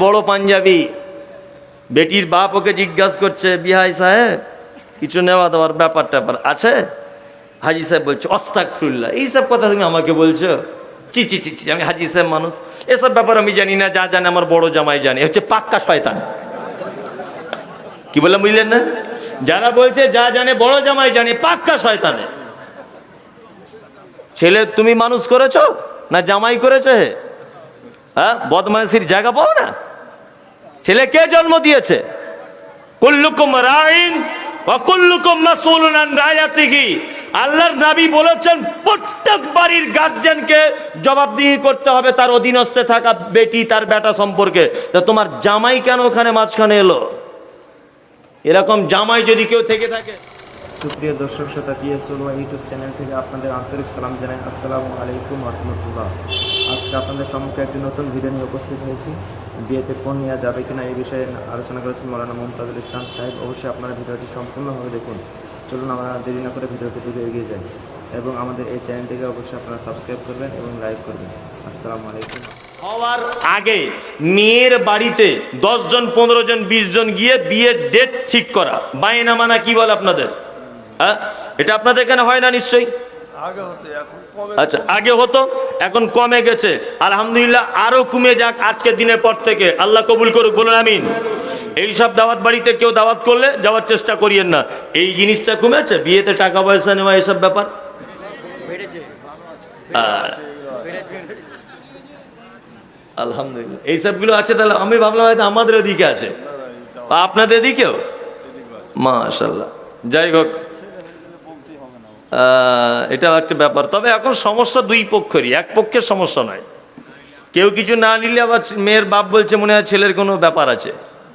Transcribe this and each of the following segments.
বড় পাঞ্জাবি। বেটির বাপ ওকে জিজ্ঞাসা করছে বিহাই সাহেব কিছু নেওয়া দেওয়ার ব্যাপার ট্যাপার আছে? হাজি সাহেব বলছে অস্তাকফুল্লাহ এইসব কথা তুমি আমাকে বলছো? চি চি চি চি, আমি হাজি সাহেব মানুষ। এসব ব্যাপার আমি জানি না যা জানে আমার বড় জামাই জানে হচ্ছে পাক্কা শয়তান। কি বললাম বুঝলেন না? যারা বলছে যা জানে বড় জামাই জানে পাক্কা শয়তানে। ছেলে তুমি মানুষ করেছ? না জামাই করেছে? হ্যাঁ বদমাইশির জায়গা পাও না? ছেলে কে জন্ম দিয়েছে? কুল্লুকুম রাইন অকুল্লুকুম মাসউলুন আন রায়াতিহি। আল্লাহর নবী বলেছেন প্রত্যেক বাড়ির গার্জেনকে জবাবদিহি করতে হবে তার অধীনস্থে থাকা বেটি তার বেটা সম্পর্কে। তা তোমার জামাই কেন ওখানে মাঝখানে এলো? এরকম জামাই যদি কেউ থেকে থাকে। সুপ্রিয় দর্শক শ্রোতা পিএসওল ইউটিউব চ্যানেল থেকে আপনাদের আন্তরিক সালাম জানাই। আসসালামু আলাইকুম রহমতুল্লাহ। আজকে আপনাদের সম্মুখে একটি নতুন ভিডিও নিয়ে উপস্থিত হয়েছি। বিয়েতে কোন নেওয়া যাবে কিনা এই বিষয়ে আলোচনা করেছেন মৌলানা মুমতাজুল ইসলাম সাহেব। অবশ্যই আপনারা ভিডিওটি সম্পূর্ণভাবে দেখুন। চলুন আমরা দেরি না করে ভিডিওটি দিকে এগিয়ে যাই এবং আমাদের এই চ্যানেলটিকে অবশ্যই আপনারা সাবস্ক্রাইব করবেন এবং লাইক করবেন। আসসালামু আলাইকুম। হওয়ার আগে মেয়ের বাড়িতে দশ জন পনেরো জন বিশ জন গিয়ে বিয়ের ডেট ঠিক করা। বায়না মানা কি বলে আপনাদের? হ্যাঁ? এটা আপনাদের এখানে হয় না নিশ্চয়ই? আগে হতো এখন আচ্ছা আগে হতো এখন কমে গেছে। আলহামদুলিল্লাহ আরও কমে যাক আজকের দিনের পর থেকে। আল্লাহ কবুল করুক বলুন আমিন। এইসব দাওয়াত বাড়িতে কেউ দাওয়াত করলে যাওয়ার চেষ্টা করিয়েন না। এই জিনিসটা কমেছে? বিয়েতে টাকা পয়সা নেওয়া এসব ব্যাপার? আলহামদুলিল্লাহ। এইসবগুলো আছে তাহলে আমি ভাবলাম হয়তো আমাদের ওদিকে আছে। আপনাদের দিকেও মাশাল্লাহ যাই হোক এটাও একটা ব্যাপার। তবে এখন সমস্যা দুই পক্ষেরই এক পক্ষের সমস্যা নয়। কেউ কিছু না নিলে আবার মেয়ের বাপ বলছে মনে হয় ছেলের কোনো ব্যাপার আছে।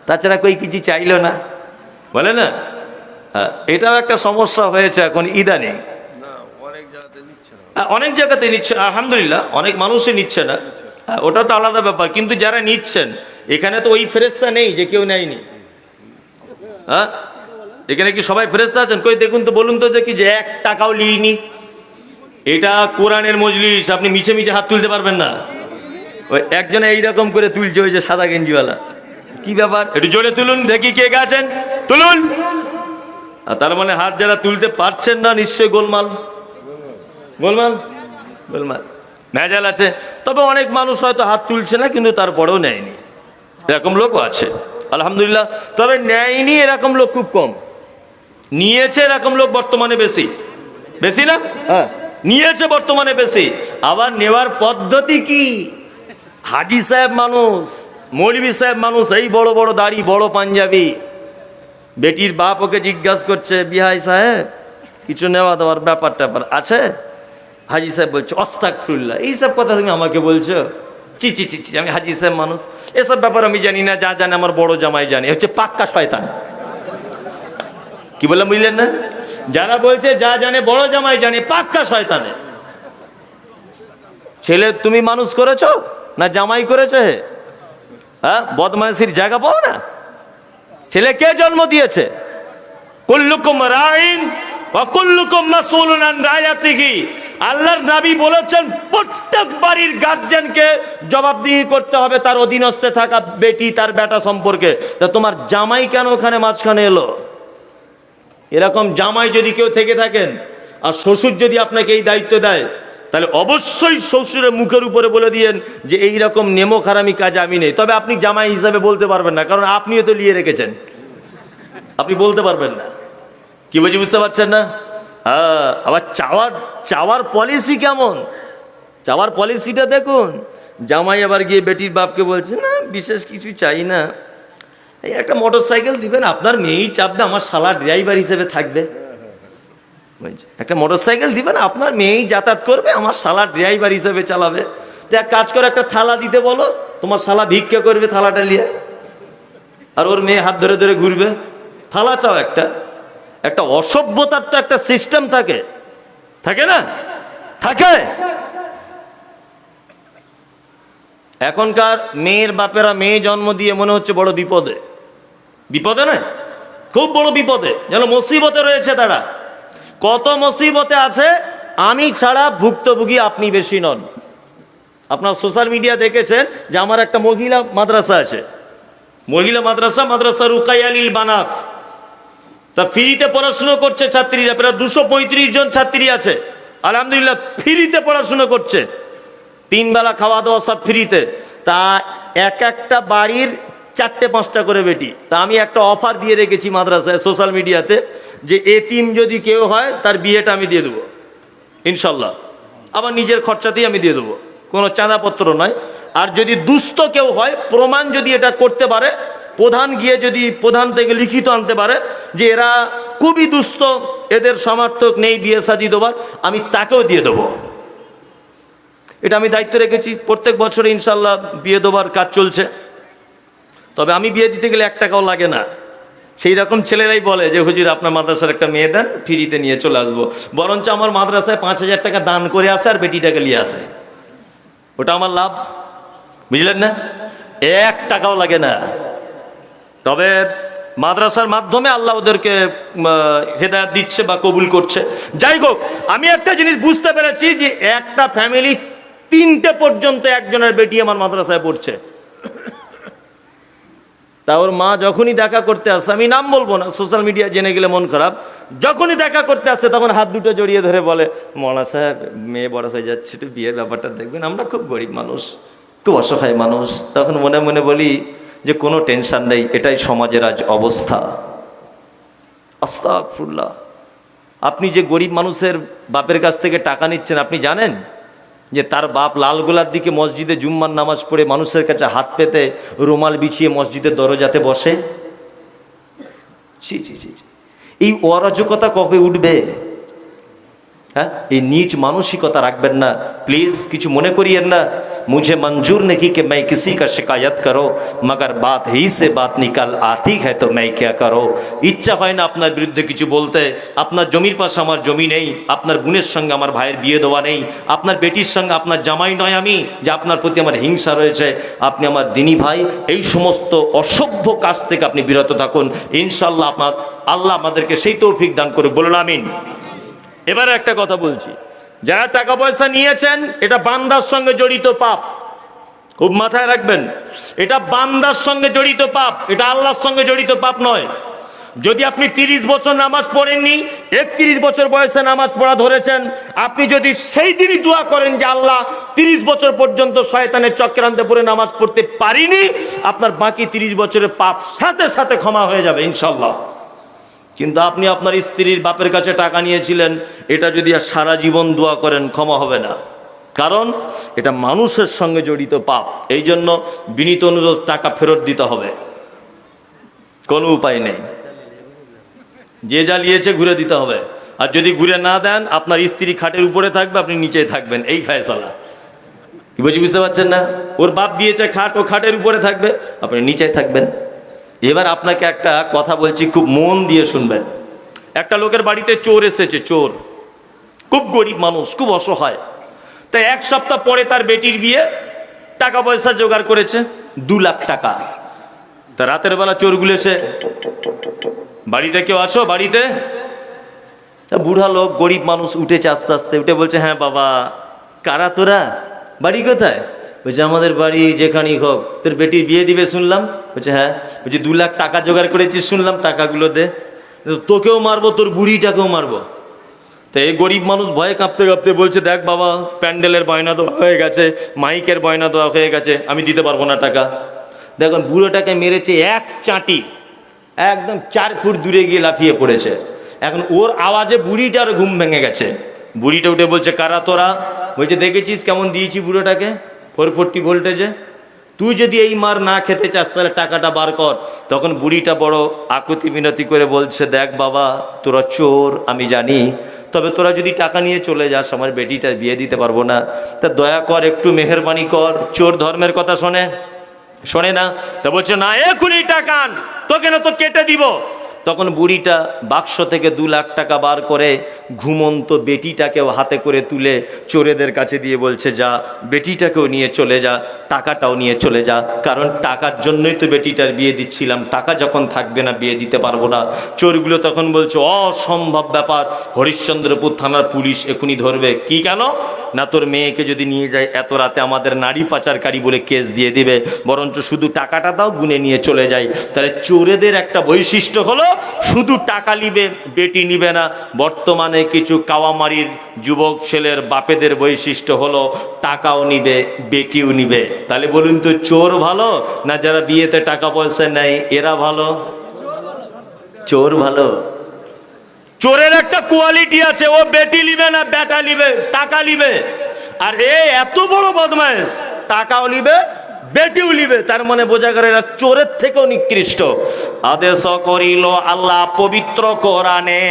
তাছাড়া কই কিছু চাইলো না। বলে না? হ্যাঁ এটাও একটা সমস্যা হয়েছে এখন ইদানিং। অনেক জায়গাতে নিচ্ছে হ্যাঁ, আলহামদুলিল্লাহ অনেক মানুষই নিচ্ছে না। হ্যাঁ, ওটা তো আলাদা ব্যাপার কিন্তু যারা নিচ্ছেন এখানে তো ওই ফেরেস্তা নেই যে কেউ নেয়নি। হ্যাঁ এখানে কি সবাই ফেরেস্তা আছেন? কই, দেখুন তো, বলুন তো দেখি যে এক টাকাও লিইনি। এটা কোরআনের মজলিস, আপনি মিছে মিছে হাত তুলতে পারবেন না। ওই একজনে এইরকম করে তুলছে, ওই যে সাদা গেঞ্জিওয়ালা। কি ব্যাপার? একটু জোরে তুলুন, দেখি কে আছেন। তুলুন! আর তার মানে হাত যারা তুলতে পারছেন না, নিশ্চয়ই গোলমাল। গোলমাল? গোলমাল। ভেজাল আছে। তবে অনেক মানুষ হয়তো হাত তুলছে না, কিন্তু তারপরেও নেয়নি। এরকম লোকও আছে। আলহামদুলিল্লাহ। তবে নেয়নি, এরকম লোক খুব কম। নিয়েছে এরকম লোক বর্তমানে বেশি। বেশি না? হ্যাঁ। নিয়েছে বর্তমানে বেশি। আবার নেওয়ার পদ্ধতি কি? হাজি সাহেব মানুষ মৌলবি সাহেব মানুষ এই বড় বড় দাড়ি বড় পাঞ্জাবি। বেটির বাপ ওকে জিজ্ঞাসা করছে বিহাই সাহেব কিছু নেওয়া দেওয়ার ব্যাপার ট্যাপার আছে? হাজি সাহেব বলছে অস্তাকফুল্লাহ এইসব কথা তুমি আমাকে বলছো? চি চি চি চি, আমি হাজি সাহেব মানুষ। এসব ব্যাপার আমি জানি না যা জানে আমার বড় জামাই জানে। হচ্ছে পাক্কা শয়তান। কি বললাম বুঝলেন না? যারা বলছে, যা জানে, বড় জামাই জানে, পাক্কা শয়তানে। ছেলে তুমি মানুষ করেছ না জামাই করেছে হ্যাঁ বদমাইশির জায়গা পাও না? ছেলে কে জন্ম দিয়েছে? কুল্লুকুম রাইন অকুল্লুকুম মাসউলুন আন রায়াতিহি। আল্লাহর নবী বলেছেন, প্রত্যেক বাড়ির গার্জেনকে জবাবদিহি করতে হবে তার অধীনস্থে থাকা বেটি, তার বেটা সম্পর্কে। তা তোমার জামাই কেন ওখানে মাঝখানে এলো? এরকম জামাই যদি কেউ থেকে থাকেন, আর শ্বশুর যদি আপনাকে এই দায়িত্ব দেয়, তাহলে অবশ্যই শ্বশুরের মুখের উপরে বলে দিয়েন যে এই রকম নেমো খারামি কাজ আমি নেই। তবে আপনি জামাই হিসাবে বলতে পারবেন না, কারণ আপনিও তো লিয়ে রেখেছেন। আপনি বলতে পারবেন না। কি বলছি বুঝতে পারছেন না? হ্যাঁ আবার চাওয়ার চাওয়ার পলিসি কেমন? চাওয়ার পলিসিটা দেখুন। জামাই আবার গিয়ে বেটির বাপকে বলছে, না, বিশেষ কিছু চাই না। এই একটা মোটর সাইকেল দিবেন, আপনার মেয়েই চাপবে, আমার শালা ড্রাইভার হিসেবে থাকবে। একটা মোটর সাইকেল দিবেন, আপনার মেয়েই যাতায়াত করবে, আমার শালা ড্রাইভার হিসেবে চালাবে। তো এক কাজ করে, একটা থালা দিতে বলো, তোমার শালা ভিক্ষা করবে থালাটা নিয়ে। আর ওর মেয়ে হাত ধরে ধরে ঘুরবে। থালা চাও একটা। একটা অসভ্যতার তো একটা সিস্টেম থাকে। থাকে না? থাকে। এখনকার মেয়ের বাপেরা মেয়ে জন্ম দিয়ে মনে হচ্ছে বড় বিপদে। বিপদে নয়, খুব বড় বিপদে, যেন মুসিবতে রয়েছে তারা। কত মুসিবতে আছে, আমি ছাড়া ভুক্তভোগী আপনি বেশি নন। আপনার সোশ্যাল মিডিয়া দেখেছেন যে আমার একটা মহিলা মাদ্রাসা আছে। মহিলা মাদ্রাসা মাদ্রাসা রুকাইয়ালিল বানাত। তা ফ্রিতে পড়াশুনো করছে ছাত্রীরা, প্রায় দুশো পঁয়ত্রিশ জন ছাত্রী আছে। আলহামদুলিল্লাহ, ফ্রিতে পড়াশুনো করছে। তিন বেলা খাওয়া দাওয়া সব ফ্রিতে। তা এক একটা বাড়ির চারটে পাঁচটা করে বেটি। তা আমি একটা অফার দিয়ে রেখেছি মাদ্রাসায় সোশ্যাল মিডিয়াতে যে এ তিন যদি কেউ হয়, তার বিয়েটা আমি দিয়ে দেবো। ইনশাল্লাহ। আমার নিজের খরচাতেই আমি দিয়ে দেবো। কোনো চাঁদাপত্র নয়। আর যদি দুস্থ কেউ হয়, প্রমাণ যদি এটা করতে পারে, প্রধান গিয়ে যদি প্রধান থেকে লিখিত আনতে পারে, যে এরা খুবই দুস্থ, এদের সমর্থক নেই বিয়ে সাজি দেবার, আমি তাকেও দিয়ে দেবো। এটা আমি দায়িত্ব রেখেছি। প্রত্যেক বছরে ইনশাল্লাহ বিয়ে দেবার কাজ চলছে। তবে আমি বিয়ে দিতে গেলে এক টাকাও লাগে না। সেই রকম ছেলেরাই বলে যে, হুজুর, আপনার মাদ্রাসার একটা মেয়ে দেন, ফ্রিতে নিয়ে চলে আসব। বরঞ্চ আমার মাদ্রাসায় পাঁচ হাজার টাকা দান করে আসে আর বেটিটাকে নিয়ে আসে। ওটা আমার লাভ। বুঝলেন না? এক টাকাও লাগে না। তবে মাদ্রাসার মাধ্যমে আল্লাহ ওদেরকে হেদায়ত দিচ্ছে বা কবুল করছে। যাই হোক, আমি একটা জিনিস বুঝতে পেরেছি যে, একটা ফ্যামিলি তিনটে পর্যন্ত একজনের বেটি আমার মাদ্রাসায় পড়ছে। তা ওর মা যখনই দেখা করতে আসে, আমি নাম বলব না সোশ্যাল মিডিয়া জেনে গেলে মন খারাপ। যখনই দেখা করতে আসে, তখন হাত দুটো জড়িয়ে ধরে বলে মলা সাহেব, মেয়ে বড় হয়ে যাচ্ছে একটু বিয়ের ব্যাপারটা দেখবেন, আমরা খুব গরিব মানুষ, খুব অসহায় মানুষ। তখন মনে মনে বলি যে, কোনো টেনশন নেই, এটাই সমাজের আজ অবস্থা। আস্তাকফুল্লাহ আপনি যে গরিব মানুষের বাপের কাছ থেকে টাকা নিচ্ছেন, আপনি জানেন? যে তার বাপ লালগোলার দিকে মসজিদে জুম্মার নামাজ পড়ে মানুষের কাছে হাত পেতে রুমাল বিছিয়ে মসজিদের দরজাতে বসে? ছি ছি ছি। এই অরাজকতা কবে উঠবে? হ্যাঁ? এই নিজ মানসিকতা রাখবেন না। প্লিজ, কিছু মনে করিয়েন না। মুঝে मंजूर नहीं कि मैं किसी का शिकायत करो मगर बात ही से बात निकल आती है तो मैं क्या करो ইচ্ছা হয় না আপনার বিরুদ্ধে কিছু বলতে আপনার জমির পাশে আমার জমি নেই আপনার বোনের সঙ্গে আমার ভাইয়ের বিয়ে দেওয়া নেই আপনার বেটির সঙ্গে আপনার জামাই নয় আমি যে আপনার প্রতি আমার হিংসা রয়েছে আপনি আমার দিনী ভাই এই সমস্ত অসভ্য কাজ থেকে আপনি বিরত থাকুন ইনশাল্লাহ আপনার আল্লাহ আমাদেরকে সেই তৌফিক দান করে বলুন আমিন এবারে একটা কথা বলছি যারা টাকা পয়সা নিয়েছেন, এটা বান্দার সঙ্গে জড়িত পাপ। খুব মাথায় রাখবেন, এটা বান্দার সঙ্গে জড়িত পাপ, এটা আল্লাহর সঙ্গে জড়িত পাপ নয়। যদি আপনি তিরিশ বছর নামাজ পড়েননি, একত্রিশ বছর বয়সে নামাজ পড়া ধরেছেন, আপনি যদি সেই দিনই দোয়া করেন যে আল্লাহ তিরিশ বছর পর্যন্ত শয়তানের চক্রান্তে পড়ে নামাজ পড়তে পারিনি, আপনার বাকি তিরিশ বছরের পাপ সাথে সাথে ক্ষমা হয়ে যাবে ইনশাল্লাহ কিন্তু আপনি আপনার স্ত্রীর বাপের কাছে টাকা নিয়েছিলেন, এটা যদি আর সারা জীবন দোয়া করেন, ক্ষমা হবে না। কারণ এটা মানুষের সঙ্গে জড়িত পাপ। এই জন্য বিনীত অনুরোধ, টাকা ফেরত দিতে হবে। কোনো উপায় নেই। যে নিয়েছে ঘুরে দিতে হবে। আর যদি ঘুরে না দেন, আপনার স্ত্রী খাটের উপরে থাকবে, আপনি নিচেই থাকবেন। এই ফায়সালা। কি বুঝি বুঝতে পারছেন না? ওর বাপ দিয়েছে খাট, ও খাটের উপরে থাকবে, আপনি নিচেই থাকবেন। এবার আপনাকে একটা কথা বলছি, খুব মন দিয়ে শুনবেন। একটা লোকের বাড়িতে চোর এসেছে, চোর। খুব গরিব মানুষ, খুব অসহায়। তাই এক সপ্তাহ পরে তার বেটির বিয়ে, টাকা পয়সা জোগাড় করেছে, দু লাখ টাকা। তা রাতের বেলা চোরগুলো এসে, বাড়িতে কেউ আছো? বাড়িতে? বুড়া লোক, গরিব মানুষ উঠেছে আস্তে আস্তে, উঠে বলছে হ্যাঁ বাবা, কারা তোরা? বাড়ি কোথায়? বলছে, আমাদের বাড়ি যেখানেই হোক, তোর বেটির বিয়ে দিবে শুনলাম। বলছে হ্যাঁ। বলছে, দু লাখ টাকা জোগাড় করেছিস শুনলাম টাকাগুলো দে। তোকেও মারবো, তোর বুড়িটাকেও মারবো। তো এই গরিব মানুষ ভয়ে কাঁপতে কাঁপতে বলছে, দেখ বাবা, প্যান্ডেলের বয়না দেওয়া হয়ে গেছে, মাইকের বয়না দেওয়া হয়ে গেছে, আমি দিতে পারব না টাকা। দেখুন, বুড়োটাকে মেরেছে এক চাঁটি, একদম চার ফুট দূরে গিয়ে লাফিয়ে পড়েছে। এখন ওর আওয়াজে বুড়িটার ঘুম ভেঙে গেছে। বুড়িটা উঠে বলছে, কারা তোরা? বলছে, দেখেছিস কেমন দিয়েছি বুড়োটাকে? ফোর ফোরটি ভোল্টেজে। তুই যদি এই মার না খেতে চাস তাহলে টাকাটা বার কর। তখন বুড়িটা বড় আকুতি মিনতি করে বলছে দেখ বাবা তোরা চোর আমি জানি। তবে তোরা যদি টাকা নিয়ে চলে যাস আমার বেটিটা বিয়ে দিতে পারব না। তা দয়া কর একটু মেহরবানি কর। চোর ধর্মের কথা শোনে? শোনে না? তা বলছে না এখনই টাকা আন, তোকে না তো কেটে দিব। তখন বুড়িটা বাক্স থেকে দু লাখ টাকা বার করে ঘুমন্ত বেটিটাকেও হাতে করে তুলে চোরেদের কাছে দিয়ে বলছে, যা, বেটিটাকেও নিয়ে চলে যা, টাকাটাও নিয়ে চলে যা। কারণ টাকার জন্যই তো বেটিটার বিয়ে দিচ্ছিলাম, টাকা যখন থাকবে না বিয়ে দিতে পারব না। চোরগুলো তখন বলছে, অসম্ভব ব্যাপার, হরিশ্চন্দ্রপুর থানার পুলিশ এখনই ধরবে। কি কেন? না, তোর মেয়েকে যদি নিয়ে যায়, এত রাতে আমাদের নারী পাচারকারী বলে কেস দিয়ে দিবে। বরঞ্চ শুধু টাকাটা দাও, গুনে নিয়ে চলে যায় তাহলে চোরেদের একটা বৈশিষ্ট্য হলো শুধু টাকা নিবে, বেটি নিবে না। বর্তমানে কিছু কাওয়ামারির যুবক ছেলের বাপেদের বৈশিষ্ট্য হলো টাকাও নিবে, বেটিও নিবে। তাহলে বলুন তো, চোর ভালো না যারা বিয়েতে টাকা পয়সা নেয়, এরা ভালো? চোর ভালো। চোরের একটা কোয়ালিটি আছে, ও বেটি নিবে না, বেটা নিবে, টাকা নিবে। আর এ এত বড় বদমাইশ। টাকাও লিবে বেটিও লিবে তার মানে বোঝা গেল এরা চোরের থেকেও নিকৃষ্ট। আদেশ করিল আল্লাহ পবিত্র কোরআনে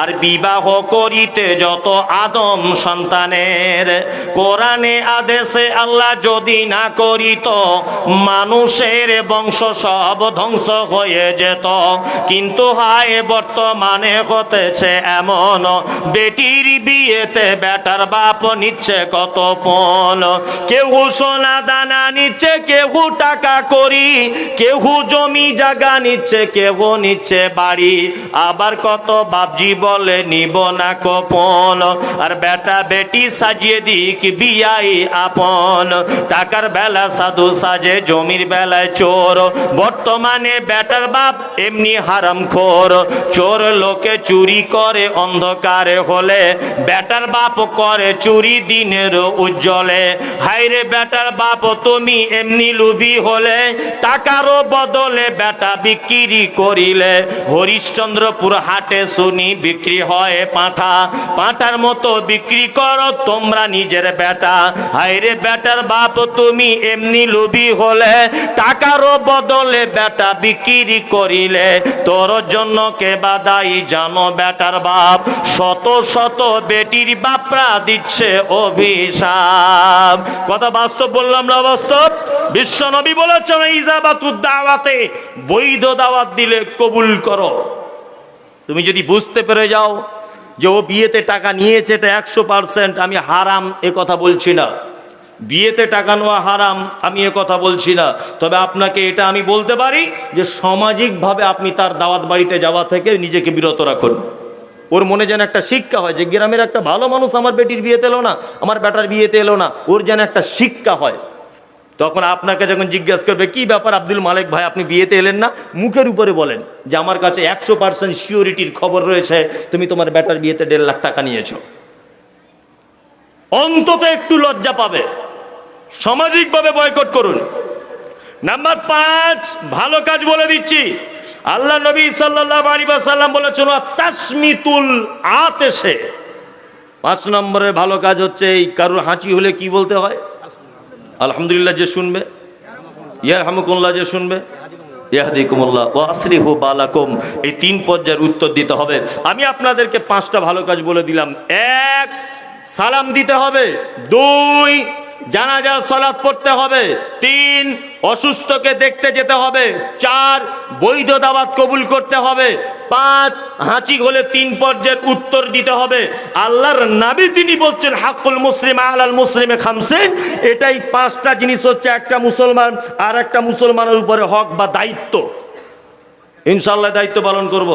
আর বিবাহ করিতে যত আদম সন্তানের, কোরআনে আদেশে আল্লাহ যদি না করিত, মানুষের বংশ সব ধ্বংস হয়ে যেত। কিন্তু হায়, বর্তমানে হতেছে এমন, বেটির বিয়েতে বেটার বাপ নিচ্ছে কত পণ কেউ সোনা দানা নিচ্ছে কেউ টাকা করি কেউ জমি জায়গা নিচ্ছে কেউ নিচ্ছে বাড়ি। আবার কত বাপজি বলে নিব না কপন। আর বেটা বেটি সাজিয়ে দিক বিয়াই আপন। টাকার বেলা সাধু সাজে, জমির বেলায় চোর। বর্তমানে বেটার বাপ এমনি হারাম খোর। চোর লোকে চুরি করে অন্ধকারে হলে, বেটার বাপ করে চুরি দিনের উজ্জ্বলে। হাইরে বেটার বাপ, তুমি এমনি লুবি হলে, টাকারও বদলে বেটা বিক্রি করিলে। হরিশ্চন্দ্রপুর হাটে শুনি বিক্রি হয় পাঁঠা। পাঁঠার মতো বিক্রি করো তোমরা নিজের বেটা। হাইরে বেটার বাপ, তুমি এমনি লুবি হলে, টাকারও বদলে বেটা বিক্রি করিলে। তোর জন্য কে বাদাই জানো বেটার বাপ? শত শত বেটির বাপরা দিচ্ছে অভিশাপ। কথা বাস্তব বললাম না বাস্তব? বিশ্ব নবী বলেছেন, ইজাবাতুদ দাওয়াতে বৈধ দাওয়াত দিলে কবুল করো। তুমি যদি বুঝতে পেরে যাও যে ও বিয়েতে টাকা নিয়েছে এটা একশো পার্সেন্ট, আমি হারাম এ কথা বলছি না। বিয়েতে টাকা নেওয়া হারাম, আমি এ কথা বলছি না। তবে আপনাকে এটা আমি বলতে পারি যে সামাজিকভাবে আপনি তার দাওয়াত বাড়িতে যাওয়া থেকে নিজেকে বিরত রাখুন। ওর মনে যেন একটা শিক্ষা হয় যে গ্রামের একটা ভালো মানুষ আমার বেটির বিয়েতে এলো না, আমার বেটার বিয়েতে এলো না, ওর যেন একটা শিক্ষা হয়। তখন আপনাকে যখন জিজ্ঞাসা করবে, কি ব্যাপার আব্দুল মালিক ভাই, আপনি বিয়েতে এলেন না? মুখের উপরে বলেন যে, আমার কাছে একশো পার্সেন্ট সিওরিটির খবর রয়েছে, তুমি তোমার বেটার বিয়েতে দেড় লাখ টাকা নিয়েছো। অন্তত একটু লজ্জা পাবে। সামাজিকভাবে বয়কট করুন। নাম্বার পাঁচ, ভালো কাজ বলে দিচ্ছি। আল্লাহ নবী সাল্লাম বলেছিল তাসমিতুল আতেসে পাঁচ নম্বরের ভালো কাজ হচ্ছে এই কারোর হাঁচি হলে কি বলতে হয়? আলহামদুলিল্লাহ যে শুনবে। ইয়া হামুকুল্লাহ যে শুনবে। ইয়াহদিকুমুল্লাহ। ও আসরিহু বালাকুম। এই তিন পর্যায়ের উত্তর দিতে হবে। আমি আপনাদেরকে পাঁচটা ভালো কাজ বলে দিলাম। এক, সালাম দিতে হবে। দুই জানাজার সলাৎ পড়তে হবে। তিন, অসুস্থকে দেখতে যেতে হবে। চার, বৈধ দাবাত কবুল করতে হবে। পাঁচ, হাঁচি হলে তিন পর্যায়ের উত্তর দিতে হবে। আল্লাহর নাবি তিনি বলছেন হাকুল মুসলিম আলাল মুসলিমে খামসেন। এটাই পাঁচটা জিনিস হচ্ছে একটা মুসলমান আর একটা মুসলমানের উপরে হক বা দায়িত্ব। ইনশাল্লাহ দায়িত্ব পালন করব।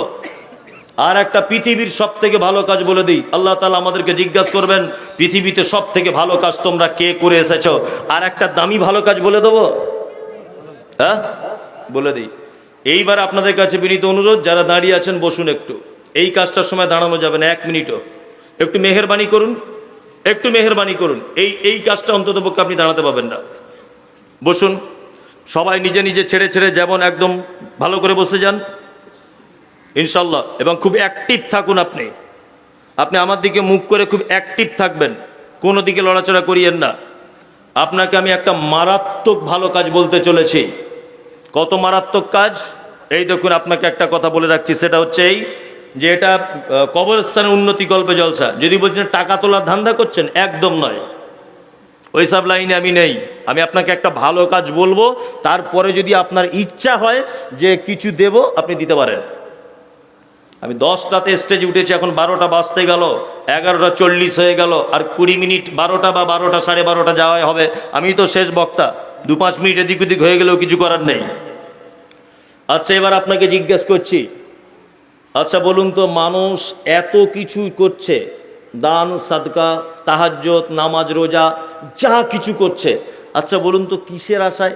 আর একটা পৃথিবীর সব থেকে ভালো কাজ বলে দিই। আল্লাহ তালা আমাদেরকে জিজ্ঞাসা করবেন, পৃথিবীতে সব থেকে ভালো কাজ তোমরা কে করে এসেছ? আর একটা দামি ভালো কাজ বলে দেবো? হ্যাঁ? বলে দিই। এইবার আপনাদের কাছে বিনীত অনুরোধ, যারা দাঁড়িয়ে আছেন, বসুন একটু। এই কাজটার সময় দাঁড়ানো যাবে না, এক মিনিটও। একটু মেহরবানি করুন, একটু মেহরবানি করুন। এই এই কাজটা অন্তত পক্ষে আপনি দাঁড়াতে পাবেন না। বসুন। সবাই নিজে নিজে ছেড়ে ছেড়ে যেমন একদম ভালো করে বসে যান। ইনশাল্লাহ, এবং খুব অ্যাক্টিভ থাকুন আপনি। আপনি আমার দিকে মুখ করে খুব অ্যাক্টিভ থাকবেন। কোনো দিকে লড়াচড়া করিয়েন না। আপনাকে আমি একটা মারাত্মক ভালো কাজ বলতে চলেছি। কত মারাত্মক কাজ? এই দেখুন, আপনাকে একটা কথা বলে রাখছি, সেটা হচ্ছে এই যে এটা কবরস্থানের উন্নতি গল্পে জলসা। যদি বলছেন টাকা তোলার ধান্দা করছেন, একদম নয়। ওই সব লাইনে আমি নেই। আমি আপনাকে একটা ভালো কাজ বলব, তারপরে যদি আপনার ইচ্ছা হয় যে কিছু দেব, আপনি দিতে পারেন। আমি দশটাতে স্টেজে উঠেছি, এখন বারোটা বাজতে গেল, এগারোটা চল্লিশ হয়ে গেল, আর কুড়ি মিনিট বারোটা বা বারোটা, সাড়ে বারোটা যাওয়াই হবে। আমি তো শেষ বক্তা, দু পাঁচ মিনিট এদিক ওদিক হয়ে গেলেও কিছু করার নেই। আচ্ছা এবার আপনাকে জিজ্ঞেস করছি আচ্ছা বলুন তো, মানুষ এত কিছু করছে, দান, সাদকা তাহাজ্জত নামাজ, রোজা, যা কিছু করছে। আচ্ছা বলুন তো, কিসের আশায়?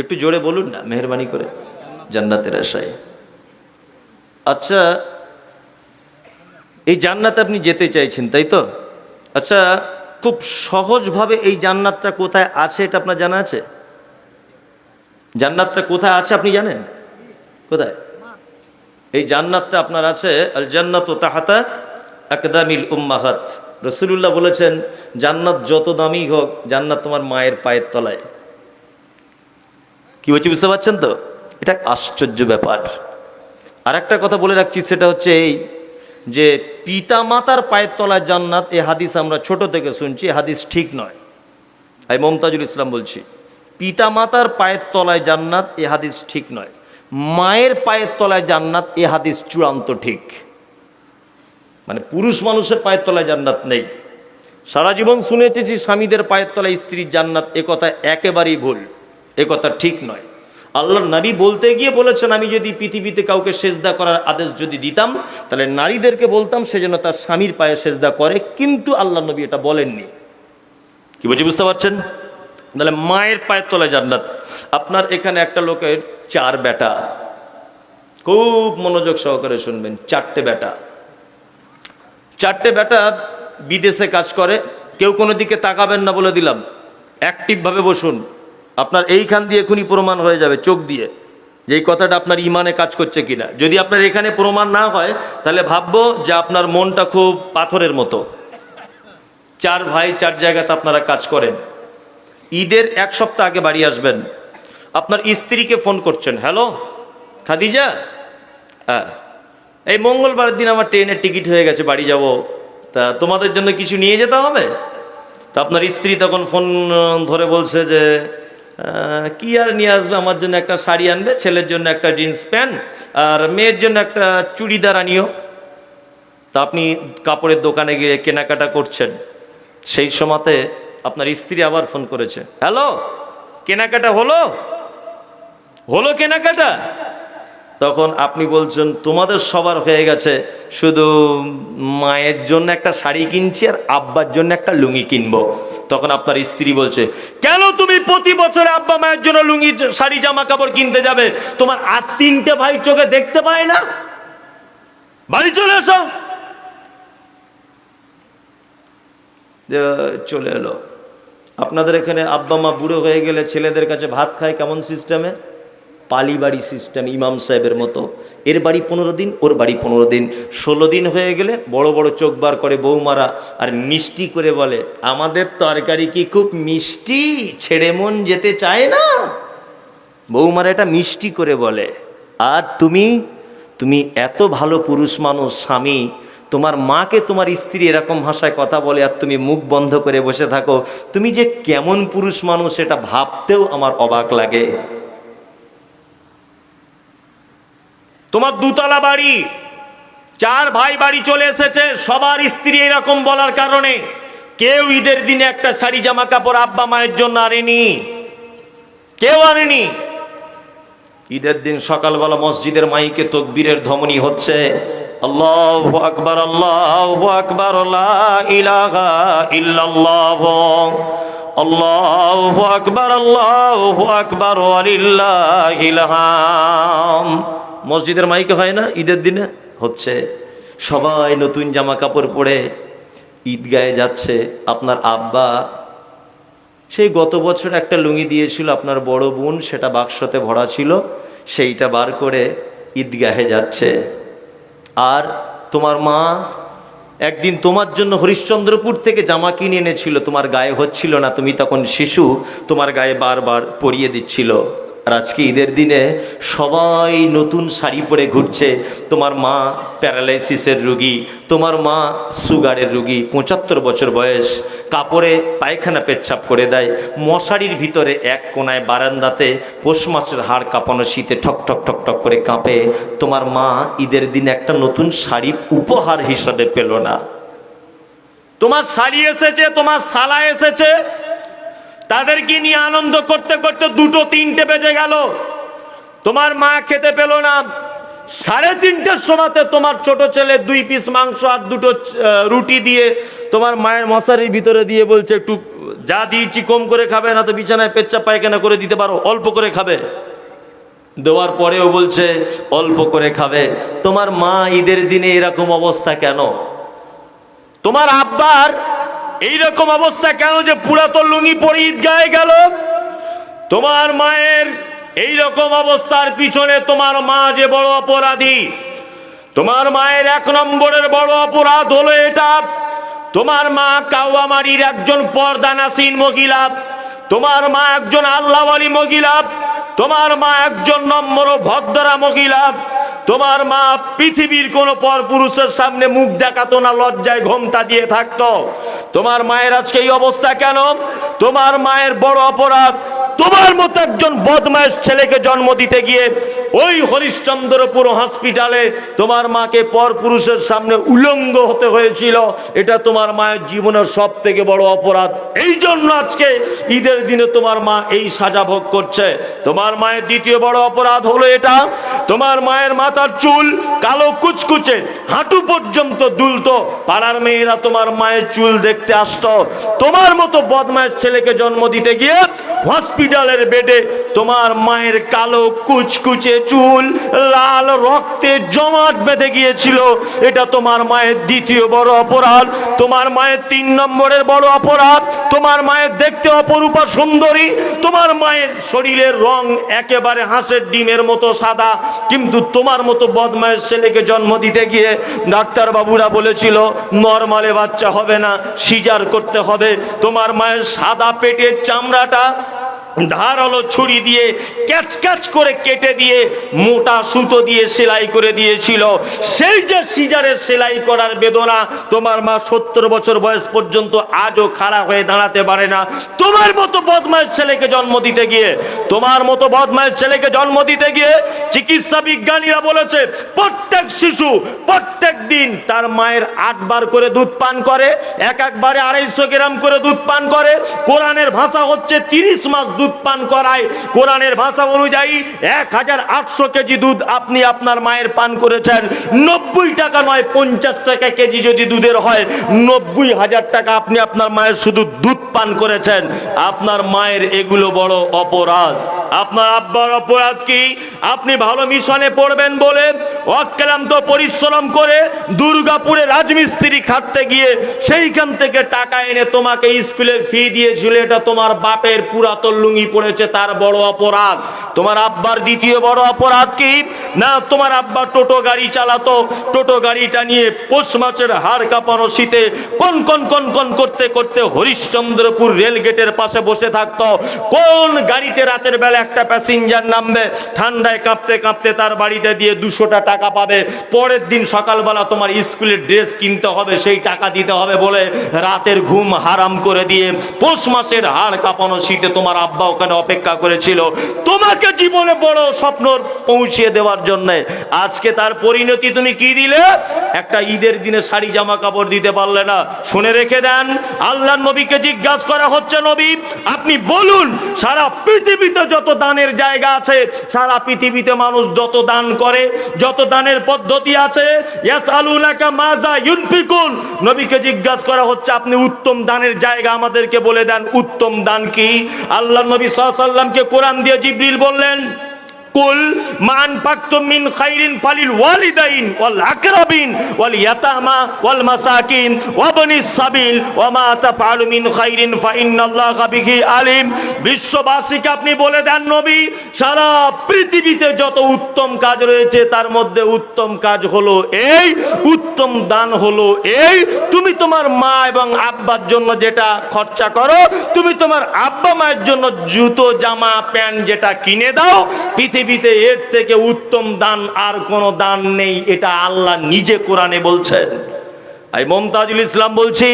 একটু জোরে বলুন না, মেহরবানি করে। জান্নাতের আশায়। আচ্ছা এই জান্নাতে আপনি যেতে চাইছেন, তাই তো? আচ্ছা খুব সহজভাবে এই জান্নাতটা কোথায় আছে এটা আপনার জানা আছে? জান্নাতটা কোথায় আছে আপনি জানেন? কোথায়? এই জান্নাতটা আপনার আছে আল জান্নাত ও তাহাতা আকদামিল উম্মাহাত। রসুলুল্লাহ বলেছেন, জান্নাত যত দামি হোক, জান্নাত তোমার মায়ের পায়ের তলায়। কি বলছি, বুঝতে পারছেন তো? এটা আশ্চর্য ব্যাপার। আর একটা কথা বলে রাখছি, সেটা হচ্ছে এই যে পিতা মাতার পায়ের তলায় জান্নাত, এ হাদিস আমরা ছোট থেকে শুনছি হাদিস ঠিক নয়। আমি মমতাজুল ইসলাম বলছি পিতা মাতার পায়ের তলায় জান্নাত, এ হাদিস ঠিক নয়। মায়ের পায়ের তলায় জান্নাত, এ হাদিস চূড়ান্ত ঠিক। মানে পুরুষ মানুষের পায়ের তলায় জান্নাত নেই। সারা জীবন শুনেছি যে স্বামীদের পায়ের তলায় স্ত্রীর জান্নাত, এ কথা একেবারেই ভুল, এ কথা ঠিক নয়। আল্লাহ নবী বলতে গিয়ে বলেছেন, আমি যদি পৃথিবীতে কাউকে সেজদা করার আদেশ যদি দিতাম, তাহলে নারীদেরকে বলতাম সে যেন তার স্বামীর পায়ে সেজদা করে। কিন্তু আল্লাহ নবী এটা বলেননি। কি বলছি, বুঝতে পারছেন? তাহলে মায়ের পায়ের তলায় জান্নাত। আপনার এখানে একটা লোকের চার বেটা। খুব মনোযোগ সহকারে শুনবেন, চারটে বেটা। চারটে বেটা বিদেশে কাজ করে, কেউ কোনো দিকে তাকাবেন না বলে দিলাম। অ্যাক্টিভভাবে বসুন। আপনার এইখান দিয়ে এখনই প্রমাণ হয়ে যাবে, চোখ দিয়ে। যে এই কথাটা আপনার ইমানে কাজ করছে কিনা। যদি আপনার এখানে প্রমাণ না হয়, তাহলে ভাববো যে আপনার মনটা খুব পাথরের মতো। চার ভাই, চার জায়গাতে আপনারা কাজ করেন। ঈদের এক সপ্তাহ আগে বাড়ি আসবেন। আপনার স্ত্রীকে ফোন করছেন, হ্যালো, খাদিজা? হ্যাঁ। এই মঙ্গলবার দিন আমার ট্রেনের টিকিট হয়ে গেছে, বাড়ি যাব। তা তোমাদের জন্য কিছু নিয়ে যেতে হবে? তা আপনার স্ত্রী তখন ফোন ধরে বলছে যে কি আর নিয়ে আসবে? আমার জন্য একটা শাড়ি আনবে, ছেলের জন্য একটা জিন্স প্যান্ট আর মেয়ের জন্য একটা চুড়িদার আনিও। তা আপনি কাপড়ের দোকানে গিয়ে কেনাকাটা করছেন। সেই সময়তে আপনার স্ত্রী আবার ফোন করেছে, হ্যালো, কেনাকাটা হলো? হলো কেনাকাটা? তখন আপনি বলছেন, তোমাদের সবার হয়ে গেছে। শুধু মায়ের জন্য একটা শাড়ি কিনছি আর আব্বার জন্য একটা লুঙ্গি কিনবো। তখন আপনার স্ত্রী বলছে, কেন তুমি প্রতি বছরে আব্বা মায়ের জন্য লুঙ্গি, শাড়ি জামা কাপড় কিনতে যাবে? তোমার আর তিনটে ভাই চোখে দেখতে পায় না? বাড়ি চলে এসো। চলে এলো। আপনাদের এখানে আব্বা মা বুড়ো হয়ে গেলে ছেলেদের কাছে ভাত খায় কেমন সিস্টেমে? পালি বাড়ি সিস্টেম ইমাম সাহেবের মতো। এর বাড়ি পনেরো দিন, ওর বাড়ি পনেরো দিন। ষোলো দিন হয়ে গেলে বড় বড় চোখ বার করে বৌমারা আর মিষ্টি করে বলে, আমাদের তরকারি কি খুব মিষ্টি? ছেড়ে মন যেতে চায় না? বৌমারা এটা মিষ্টি করে বলে, আর তুমি? তুমি এত ভালো পুরুষ মানুষ, স্বামী। তোমার মাকে তোমার স্ত্রী এরকম ভাষায় কথা বলে আর তুমি মুখ বন্ধ করে বসে থাকো। তুমি যে কেমন পুরুষ মানুষ এটা ভাবতেও আমার অবাক লাগে। তোমার দুতলা বাড়ি, চার ভাই বাড়ি চলে এসেছে, সবার স্ত্রী এরকম বলার কারণে। কেউ ঈদের দিনে একটা শাড়ি জামা কাপড় আব্বা মায়ের জন্য আনেনি। কেউ আনেনি। ঈদের দিন সকালবেলা মসজিদের মাইকে তকবীরের ধমনী হচ্ছে, আল্লাহ আকবার আল্লাহ আকবার আল্লাহ আকবার আল্লাহ আকবার মসজিদের মাইকে হয় না, ঈদের দিনে? হচ্ছে সবাই নতুন জামা কাপড় পরে ঈদগায়ে যাচ্ছে। আপনার আব্বা, সেই গত বছর একটা লুঙ্গি দিয়েছিল আপনার বড় বোন, সেটা বাক্সতে ভরা ছিল, সেইটা বার করে ঈদগাহে যাচ্ছে। আর তোমার মা একদিন তোমার জন্য হরিশ্চন্দ্রপুর থেকে জামা কিনে এনেছিল, তোমার গায়ে হচ্ছিল না, তুমি তখন শিশু, তোমার গায়ে বারবার পরিয়ে দিচ্ছিল। আর আজকে ঈদের দিনে সবাই নতুন শাড়ি পরে ঘুরছে। তোমার মা প্যারালাইসিসের রুগী, তোমার মা সুগারের রুগী, পঁচাত্তর বছর বয়স, কাপড়ে পায়খানা পেচ্ছাপ করে দেয়। মশারির ভিতরে এক কোনায় বারান্দাতে পৌষ মাসের হাড় কাঁপানো শীতে ঠক ঠক ঠক ঠক করে কাঁপে। তোমার মা ঈদের দিনে একটা নতুন শাড়ি উপহার হিসাবে পেল না। তোমার শাড়ি এসেছে, তোমার সালা এসেছে। তাদেরকে নিয়ে আনন্দ করতে করতে দুটো তিনটে বেজে গেল। তোমার মা খেতে পেল না। সাড়ে তিনটের সময়তে তোমার ছোট ছেলে দুই পিস মাংস আর দুটো রুটি দিয়ে তোমার মায়ের মশারির ভিতরে দিয়ে বলছে একটু যা দিয়েছি কম করে খাবে, না তো বিছানায় পেচ্চা পায়খানা করে দিতে পারো, অল্প করে খাবে। দেওয়ার পরেও বলছে, অল্প করে খাবে। তোমার মা ঈদের দিনে এরকম অবস্থা কেন? তোমার আব্বার এইরকম অবস্থা কেন যে পুরাতন লুঙ্গি পরে ঈদগাহে গেল? তোমার মায়ের এই রকম অবস্থার পিছনে তোমার মা যে বড় অপরাধী, তোমার মায়ের এক নম্বরের বড় অপরাধ হলো এটা। তোমার মা কাউয়ামারির একজন পর্দানাসীন মহিলা, তোমার মা একজন আল্লাহওয়ালি মহিলা, তোমার মা একজন নম্বর ভদ্রা মহিলা তোমার মা পৃথিবীর কোন পর পুরুষের সামনে মুখ দেখাতো না, লজ্জায় ঘোমটা দিয়ে থাকতো। তোমার মায়ের আজকে এই অবস্থা কেন? তোমার মায়ের বড় অপরাধ তোমার মতো একজন বদমাস ছেলেকে জন্ম দিতে গিয়ে ওই হরিশ্চন্দ্রপুর হসপিটালে তোমার মাকে পর পুরুষের সামনে উলঙ্গ হতে হয়েছিল। এটা তোমার মায়ের জীবনের সব থেকে বড় অপরাধ। এই জন্য আজকে ঈদের দিনে তোমার মা এই সাজা ভোগ করছে। তোমার মায়ের দ্বিতীয় বড় অপরাধ হলো এটা। তোমার মায়ের মাথার চুল কালো কুচকুচে, হাঁটু পর্যন্ত দুলতো। পাড়ার মেয়েরা তোমার মায়ের চুল দেখতে আসতো। তোমার মতো বদমায়ের ছেলেকে জন্ম দিতে গিয়ে হসপিটালের বেডে তোমার মায়ের কালো কুচকুচে চুল, লাল রক্তে জমাট বেঁধে গিয়েছিল। এটা তোমার মায়ের দ্বিতীয় বড় অপরাধ। তোমার মায়ের তিন নম্বরের বড় অপরাধ। তোমার মায়ের দেখতে অপরূপা সুন্দরী। তোমার মায়ের শরীরের রং একেবারে হাঁসের ডিমের মতো সাদা। কিন্তু তোমার মতো বদমায়ের ছেলেকে জন্ম দিতে গিয়ে ডাক্তার বাবুরা বলেছিল, নর্মালে বাচ্চা হবে না, সিজার করতে হবে। তোমার মায়ের সাদা পেটের চামড়াটা ধারালো ছুরি দিয়ে ক্যাচ ক্যাচ করে কেটে দিয়ে মোটা সুতো দিয়ে সেলাই করে দিয়েছিল। সেই যে সিজারের সেলাই করার বেদনা তোমার মা সত্তর বছর বয়স পর্যন্ত আজও খাড়া হয়ে দাঁড়াতে পারে না। তোমার মতো বদমায়ের ছেলেকে জন্ম দিতে গিয়ে, তোমার মতো বদমায়ের ছেলেকে জন্ম দিতে গিয়ে চিকিৎসা বিজ্ঞানীরা বলেছে, প্রত্যেক শিশু প্রত্যেক দিন তার মায়ের আটবার করে দুধ পান করে, এক একবারে আড়াইশো গ্রাম করে দুধ পান করে। কোরআনের ভাষা হচ্ছে তিরিশ মাস দুধ পান করায়। কোরআনের ভাষা অনুযায়ী এক হাজার আটশো কেজি দুধ আপনি আপনার মায়ের পান করেছেন। নব্বই টাকা নয়, পঞ্চাশ টাকা কেজি যদি দুধের হয়, নব্বই হাজার টাকা আপনি আপনার মায়ের শুধু দুধ পান করেছেন। আপনার মায়ের এগুলো বড় অপরাধ। আপনার আব্বার অপরাধ কি? আপনি ভালো মিশনে পড়বেন বলে অক্লান্ত পরিশ্রম করে দুর্গাপুরে রাজমিস্ত্রি খাটতে গিয়ে সেইখান থেকে টাকা এনে তোমাকে স্কুলের ফি দিয়েছিল। এটা তোমার বাপের পুরাতন লুঙ্গি পড়েছে তার বড় অপরাধ। তোমার আব্বার দ্বিতীয় বড় অপরাধ কি? না, তোমার আব্বা টোটো গাড়ি চালাতো। টোটো গাড়িটা নিয়ে পৌষ মাসের হাড় কাঁপানো শীতে কোন কোন কোন কোন করতে করতে হরিশ্চন্দ্রপুর রেল গেটের পাশে বসে থাকতো। কোন গাড়িতে রাতের বেলা একটা প্যাসেঞ্জার নামবে, ঠান্ডায় কাঁপতে কাঁপতে তার বাড়িতে দিয়ে দুশোটা টাকা পাবে। পরের দিন সকালবেলা তোমার স্কুলের ড্রেস কিনতে হবে, সেই টাকা দিতে হবে বলে রাতের ঘুম হারাম করে দিয়ে পৌষ মাসের হাড় কাঁপানো শীতে তোমার আব্বা ওখানে অপেক্ষা করেছিল। তোমাকে জীবনে বড় স্বপ্ন পৌঁছিয়ে দেওয়ার জন্য। আজকে তার পরিণতি তুমি কি দিলে? একটা ঈদের দিনে শাড়ি জামা কাপড় দিতে পারলে না। শুনে রেখে দেন আল্লাহ নবীকে জিজ্ঞাসা করা হচ্ছে, নবী, আপনি বলুন, সারা পৃথিবীতে যত দানের জায়গা আছে, সারা পৃথিবীতে মানুষ যত দান করে, যত দানের পদ্ধতি আছে নবীকে জিজ্ঞাসা করা হচ্ছে, আপনি উত্তম দানের জায়গা আমাদেরকে বলে দেন। উত্তম দান কি? আল্লাহ নবী সাল্লামকে কোরআন দিয়ে জিবরিল বললেন কুল মান পাকতুম মিন খাইরিন ওয়ালিদাইন ওয়াল আকরাবিন ওয়াল ইয়াতামা ওয়াল মাসাকিন সাবিল ওয়া মা তাফআলু মিন খাইরিন ফা বিহি আলিম। বিশ্ববাসীকে আপনি বলে দেন নবী, সারা পৃথিবীতে যত উত্তম কাজ রয়েছে তার মধ্যে উত্তম কাজ হলো এই, উত্তম দান হলো এই। তুমি তোমার মা এবং আব্বার জন্য যেটা খরচা করো, তুমি তোমার আব্বা মায়ের জন্য জুতো, জামা, প্যান্ট যেটা কিনে দাও পৃথিবীতে এর থেকে উত্তম দান আর কোনো দান নেই, এটা আল্লাহ নিজে কোরআনে বলছেন। এই মমতাজুল ইসলাম বলছি,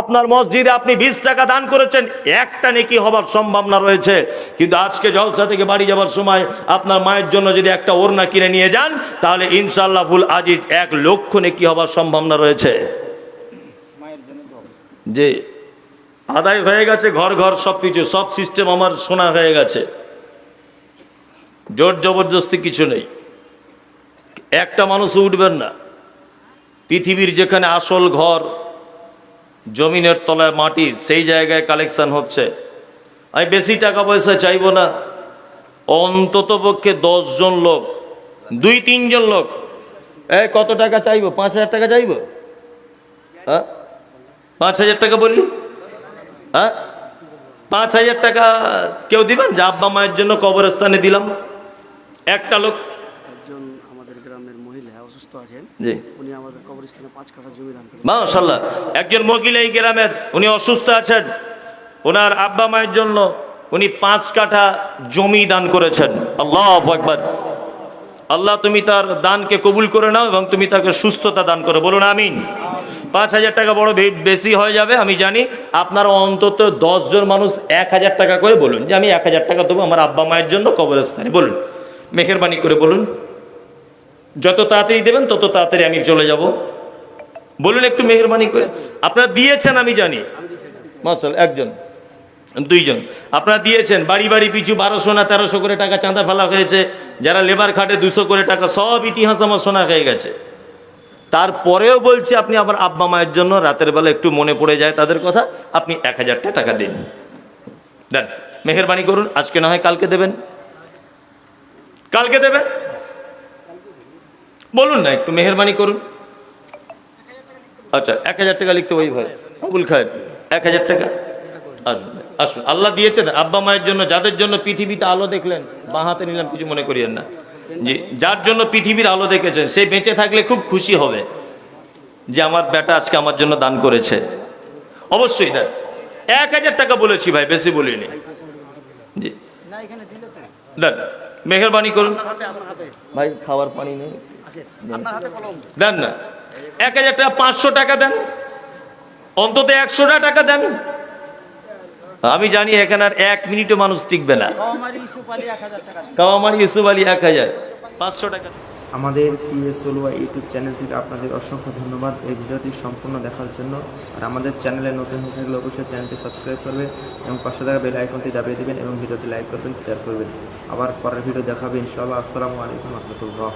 আপনার মসজিদে আপনি বিশ টাকা দান করেছেন, একটা নেকি হবার সম্ভাবনা রয়েছে। কিন্তু আজকে জলসা থেকে বাড়ি যাওয়ার সময় আপনার মায়ের জন্য যদি একটা ওড়না কিনে নিয়ে যান, তাহলে ইনশাল্লাহ ফুল আজিজ এক লক্ষ নেকি হবার সম্ভাবনা রয়েছে। যে আদায় হয়ে গেছে, ঘর ঘর সব কিছু সব সিস্টেম আমার শোনা হয়ে গেছে। জোর জবরদস্তি কিছু নেই। একটা মানুষ উঠবেন না। পৃথিবীর যেখানে আসল ঘর, জমিনের তলায় মাটি, সেই জায়গায় কালেকশন হচ্ছে। আমি বেশি টাকা পয়সা চাইব না। অন্তত পক্ষে জন লোক, দুই তিনজন লোক। এ, কত টাকা চাইব? পাঁচ হাজার টাকা চাইব? হ্যাঁ? পাঁচ হাজার টাকা বলি? হ্যাঁ? পাঁচ হাজার টাকা কেউ দিবেন? যে আব্বা মায়ের জন্য কবরস্থানে দিলাম। একটা লোক একজন আমাদের গ্রামের মহিলা অসুস্থ আছেন। জি। উনি আমাদের কবরস্থানে পাঁচ কাঠা জমি দান করেন মাশাল্লাহ একজন মহিলা এই গ্রামের উনি অসুস্থ আছেন। ওনার আব্বা মায়ের জন্য উনি পাঁচ কাঠা জমি দান করেছেন। আল্লাহ একবার আল্লাহ তুমি তার দানকে কবুল করে নাও এবং তুমি তাকে সুস্থতা দান করো। বলুন আমিন। পাঁচ হাজার টাকা বড় বেশি হয়ে যাবে আমি জানি। আপনারা অন্তত জন মানুষ এক হাজার টাকা করে বলুন। যে আমি এক হাজার টাকা দেবো আমার আব্বা মায়ের জন্য কবরস্থানে। বলুন। মেহেরবানি করে বলুন। যত তাড়াতাড়ি দেবেন, তত তাড়াতাড়ি আমি চলে যাব। বলুন একটু মেহরবানি করে। আপনারা দিয়েছেন, আমি জানি। মাসাল একজন, দুইজন। আপনারা দিয়েছেন, বাড়ি বাড়ি পিছু বারোশো না তেরোশো করে টাকা চাঁদা ফেলা হয়েছে। যারা লেবার খাটে দুশো করে টাকা, সব ইতিহাস আমার শোনা হয়ে গেছে। তারপরেও বলছি, আপনি আবার আব্বা মায়ের জন্য রাতের বেলা একটু মনে পড়ে যায় তাদের কথা, আপনি এক হাজারটা টাকা দিন। দেন, মেহরবানি করুন, আজকে না হয় কালকে দেবেন। কালকে দেবে? বলুন না একটু মেহরবানি করুন। আচ্ছা এক হাজার টাকা লিখতে ওই ভাই। আবুল খায়ের। এক হাজার টাকা? আসুন আসুন। আল্লাহ দিয়েছেন আব্বা মায়ের জন্য যাদের জন্য পৃথিবীতে আলো দেখলেন বাঁ হাতে নিলাম কিছু মনে করিয়েন না। জি যার জন্য পৃথিবীর আলো দেখেছেন সে বেঁচে থাকলে খুব খুশি হবে যে আমার বেটা আজকে আমার জন্য দান করেছে। অবশ্যই দেন এক হাজার টাকা বলেছি ভাই বেশি বলিনি। জি। না মেহরবানি করুন। ভাই খাবার পানি নেই। আছে। আপনার হাতে কলম। দেন না। এক হাজার টাকা পাঁচশো টাকা দেন। অন্তত একশোটা টাকা দেন। আমি জানি এখানে আর এক মিনিটও মানুষ টিকবে না। কাওয়ামারি ইসুফ আলী এক হাজার টাকা। কাওয়ামারি ইউসুফ আলী এক হাজার। পাঁচশো টাকা। আমাদের পিএস সোলুয়া ইউটিউব চ্যানেল থেকে আপনাদের অসংখ্য ধন্যবাদ। এই ভিডিওটি সম্পূর্ণ দেখার জন্য। আর আমাদের চ্যানেলে নতুন হয়ে থাকলে অবশ্যই চ্যানেলটি সাবস্ক্রাইব করবে এবং পাশে থাকা বেল আইকনটি দাবিয়ে দেবেন এবং ভিডিওটি লাইক করবেন শেয়ার করবেন। আবার পরের ভিডিও দেখাবে, ইনশাআল্লাহ। আসসালামু আলাইকুম রহমতুল্লাহ।